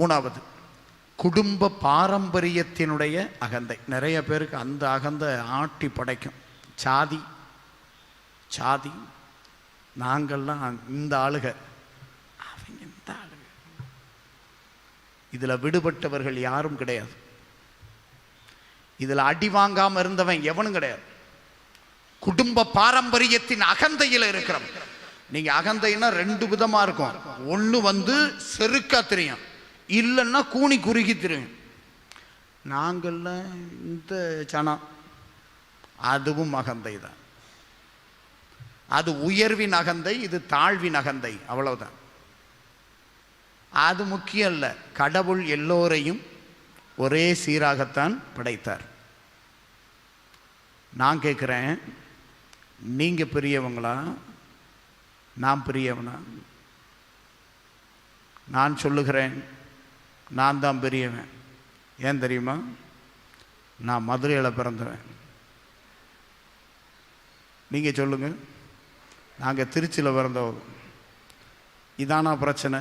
மூணாவது. குடும்ப பாரம்பரியத்தினுடைய அகந்தை. நிறைய பேருக்கு அந்த அகந்தை ஆட்டி படைக்கும். சாதி. சாதி. நாங்கள்லாம் இந்த ஆளுக. அவங்க இந்த ஆளுக. இதில் விடுபட்டவர்கள் யாரும் கிடையாது. இதில் அடி வாங்காமல் இருந்தவன் எவனும் கிடையாது. குடும்ப பாரம்பரியத்தின் அகந்தையில் இருக்கிறவன். நீங்க அகந்தைன்னா ரெண்டு விதமா இருக்கும். ஒண்ணு வந்து செருக்கா தெரியும். இல்லைன்னா கூனி குறுகி தெரியும் நாங்கள்லாம் இந்த சனம் அதுவும் அகந்தை தான். அது உயர்வின் அகந்தை இது தாழ்வின் அகந்தை அவ்வளவுதான். அது முக்கியம் இல்லை. கடவுள் எல்லோரையும் ஒரே சீராகத்தான் படைத்தார். நான் கேட்குறேன் நீங்கள் பெரியவங்களா? நான் பெரியவனா? நான் சொல்லுகிறேன் நான் தான் பெரியவன். ஏன் தெரியுமா? நான் மதுரையில் பிறந்தவன். நீங்கள் சொல்லுங்கள் நாங்கள் திருச்சியில் பிறந்தவங்க இதானா பிரச்சனை?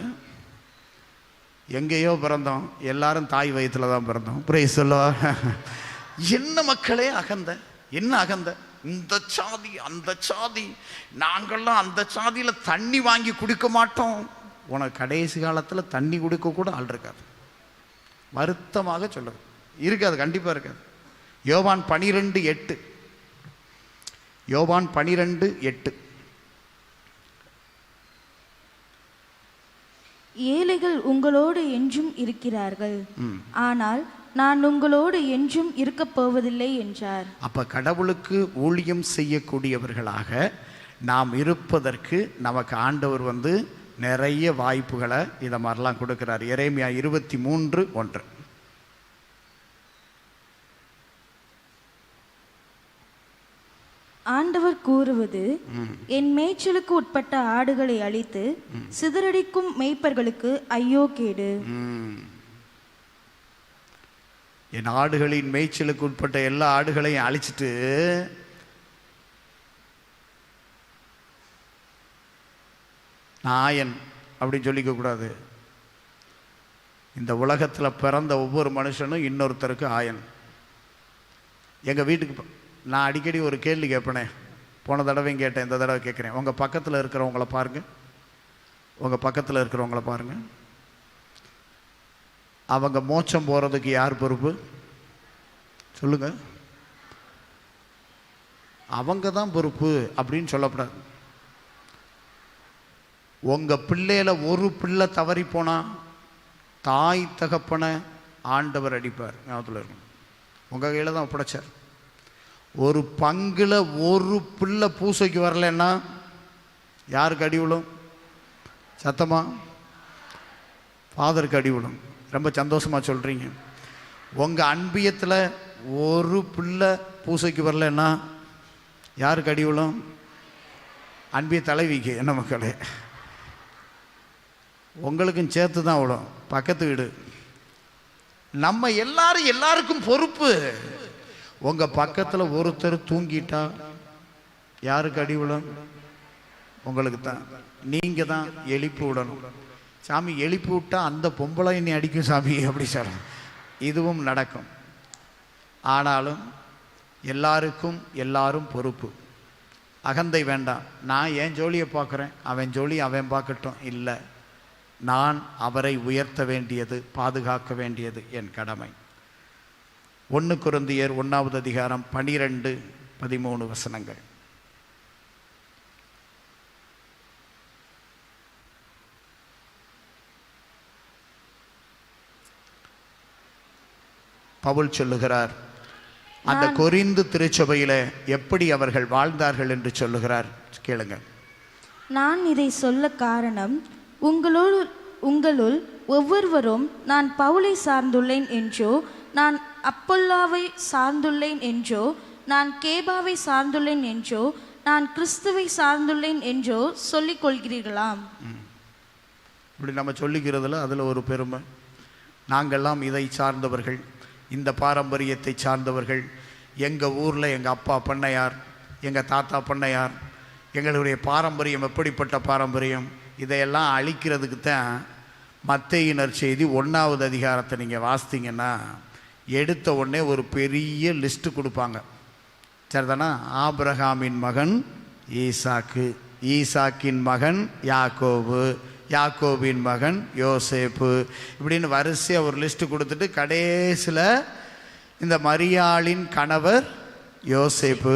எங்கேயோ பிறந்தோம். எல்லாரும் தாய் வயிற்றில் தான் பிறந்தோம். புரிய சொல்லுவா என்ன மக்களே அகந்த? என்ன அகந்த? இந்த சாதி அந்த சாதி. நாங்கள்லாம் அந்த சாதியில் தண்ணி வாங்கி குடிக்க மாட்டோம். உனக்கு கடைசி காலத்தில் தண்ணி குடிக்க கூட ஆள் இருக்காது. வருத்தமாக சொல்லுது இருக்காது கண்டிப்பாக இருக்காது யோவான் பனிரெண்டு எட்டு. யோவான் பனிரெண்டு எட்டு. ஏழைகள் உங்களோடு என்றும் இருக்கிறார்கள். ஆனால் நான் உங்களோடு என்றும் இருக்கப் போவதில்லை என்றார். அப்ப கடவுளுக்கு ஊழியம் செய்யக்கூடியவர்களாக நாம் இருப்பதற்கு நமக்கு ஆண்டவர் வந்து நிறைய வாய்ப்புகளை இதை மாதிரிலாம் கொடுக்கிறார். எரேமியா இருபத்தி மூன்று ஒன்று. ஆண்டவர் கூறுவது என் மேய்ச்சலுக்கு உட்பட்ட ஆடுகளை அழித்து சிதறடிக்கும் மேய்ப்பர்களுக்கு ஐயோ கேடு. என் ஆடுகளின் மேய்ச்சலுக்கு உட்பட்ட எல்லா ஆடுகளையும் அழிச்சிட்டு நாயன் அப்படின்னு சொல்லிக்க கூடாது. இந்த உலகத்தில் பிறந்த ஒவ்வொரு மனுஷனும் இன்னொருத்தருக்கு ஆயன். எங்கள் வீட்டுக்கு நான் அடிக்கடி ஒரு கேள்வி கேட்பேனே. போன தடவையும் கேட்டேன் இந்த தடவை கேட்குறேன். உங்கள் பக்கத்தில் இருக்கிறவங்கள பாருங்கள் உங்கள் பக்கத்தில் இருக்கிறவங்கள பாருங்கள் அவங்க மோட்சம் போகிறதுக்கு யார் பொறுப்பு? சொல்லுங்கள் அவங்க தான் பொறுப்பு அப்படின்னு சொல்லப்படாது. உங்கள் பிள்ளையில் ஒரு பிள்ளை தவறி போனால் தாய் தகப்பனை ஆண்டவர் அடிப்பார். ஞாபகத்தில் இருக்கும் உங்கள் கையில் தான் ஒப்படைச்சார். ஒரு பங்கில் ஒரு பிள்ளை பூசைக்கு வரலன்னா யாருக்கு அடி விழும்? சத்தமா? ஃபாதருக்கு அடி விழும். ரொம்ப சந்தோஷமாக சொல்கிறீங்க உங்கள் அன்பியத்தில் ஒரு பிள்ளை பூசைக்கு வரலன்னா யாருக்கு அடி விழும்? அன்பிய தலைவிக்கு என்ன மக்களே. உங்களுக்கும் சேர்த்து தான் விடும். பக்கத்து வீடு. நம்ம எல்லாரும் எல்லாருக்கும் பொறுப்பு. உங்கள் பக்கத்தில் ஒருத்தர் தூங்கிட்டா யாருக்கு அடி விழும்? உங்களுக்கு தான் நீங்கள் தான் எழுப்பி விடணும். சாமி எழுப்பி விட்டால் அந்த பொம்பளை என்னை அடிக்கும் சாமி அப்படி சொல்லலாம் இதுவும் நடக்கும். ஆனாலும் எல்லாருக்கும் எல்லாரும் பொறுப்பு. அகந்தை வேண்டாம். நான் என் ஜோலியை பார்க்குறேன். அவன் ஜோலி அவன் பார்க்கட்டும். இல்லை. நான் அவரை உயர்த்த வேண்டியது பாதுகாக்க வேண்டியது என் கடமை. ஒன்று குருந்தியர் ஒன்றாவது அதிகாரம் பனிரெண்டு பதிமூணு வசனங்கள். பவுல் சொல்லுகிறார் அந்த கொரிந்து திருச்சபையில எப்படி அவர்கள் வாழ்ந்தார்கள் என்று சொல்லுகிறார் கேளுங்க நான் இதை சொல்ல காரணம் உங்களுள் உங்களுள் ஒவ்வொருவரும் நான் பவுலை சார்ந்துள்ளேன் என்றோ நான் அப்பல்லாவை சார்ந்துள்ளேன் என்றோ நான் கேபாவை சார்ந்துள்ளேன் என்றோ நான் கிறிஸ்துவை சார்ந்துள்ளேன் என்றோ சொல்லிக் கொள்கிறீர்களாம். இப்படி நம்ம சொல்லிக்கிறதுல அதில் ஒரு பெருமை. நாங்கெல்லாம் இதை சார்ந்தவர்கள் இந்த பாரம்பரியத்தை சார்ந்தவர்கள். எங்கள் ஊரில் எங்கள் அப்பா பண்ணையார் எங்கள் தாத்தா பண்ணையார் எங்களுடைய பாரம்பரியம் எப்படிப்பட்ட பாரம்பரியம்? இதையெல்லாம் அழிக்கிறதுக்கு தான் மத்தையினர் செய்தி ஒன்றாவது அதிகாரத்தை நீங்கள் வாசித்தீங்கன்னா எடுத்த உடனே ஒரு பெரிய லிஸ்ட்டு கொடுப்பாங்க. சரிதானா? ஆப்ரஹாமின் மகன் ஈசாக்கு. ஈசாக்கின் மகன் யாக்கோபு. யாக்கோபின் மகன் யோசேப்பு. இப்படின்னு வரிசையாக ஒரு லிஸ்ட்டு கொடுத்துட்டு கடைசியில் இந்த மரியாளின் கணவர் யோசேப்பு.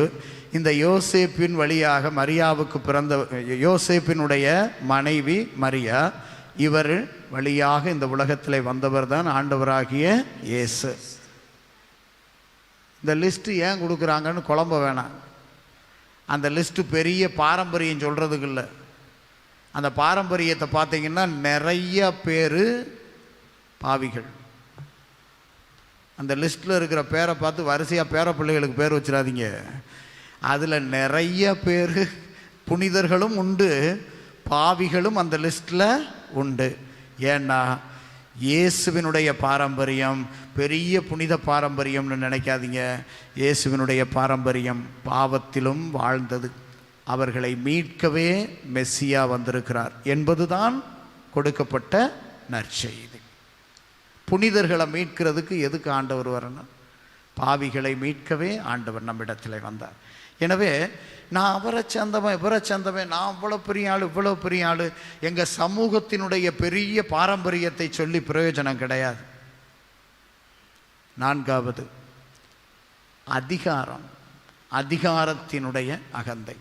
இந்த யோசேப்பின் வழியாக மரியாவுக்கு பிறந்த யோசேப்பினுடைய மனைவி மரியா இவர் வழியாக இந்த உலகத்தில் வந்தவர் தான் ஆண்டவராகிய இயேசு. இந்த லிஸ்ட்டு ஏன் கொடுக்குறாங்கன்னு குழம்ப வேணாம். அந்த லிஸ்ட்டு பெரிய பாரம்பரியம் சொல்கிறதுக்கு இல்லை. அந்த பாரம்பரியத்தை பார்த்தீங்கன்னா நிறைய பேர் பாவிகள். அந்த லிஸ்ட்டில் இருக்கிற பேரை பார்த்து வரிசையாக பேர பிள்ளைகளுக்கு பேர் வச்சிடாதீங்க. அதில் நிறைய பேர் புனிதர்களும் உண்டு பாவிகளும் அந்த லிஸ்ட்டில் உண்டு. ஏன்னா இயேசுவினுடைய பாரம்பரியம் பெரிய புனித பாரம்பரியம்னு நினைக்காதீங்க. இயேசுவினுடைய பாரம்பரியம் பாவத்திலும் வாழ்ந்தது. அவர்களை மீட்கவே மெஸ்ஸியா வந்திருக்கிறார் என்பதுதான் கொடுக்கப்பட்ட நற்செய்தி. புனிதர்களை மீட்கிறதுக்கு எதுக்கு ஆண்டவர் வரணும்? பாவிகளை மீட்கவே ஆண்டவர் நம்மிடத்தில் வந்தார். எனவே நான் அவரை சேர்ந்தவன் இவரை சேர்ந்தவன் நான் அவ்வளோ பெரிய ஆள் இவ்வளோ பெரிய ஆள் எங்கள் சமூகத்தினுடைய பெரிய பாரம்பரியத்தை சொல்லி பிரயோஜனம் கிடையாது. நான்காவது அதிகாரம் அதிகாரத்தினுடைய அகந்தை.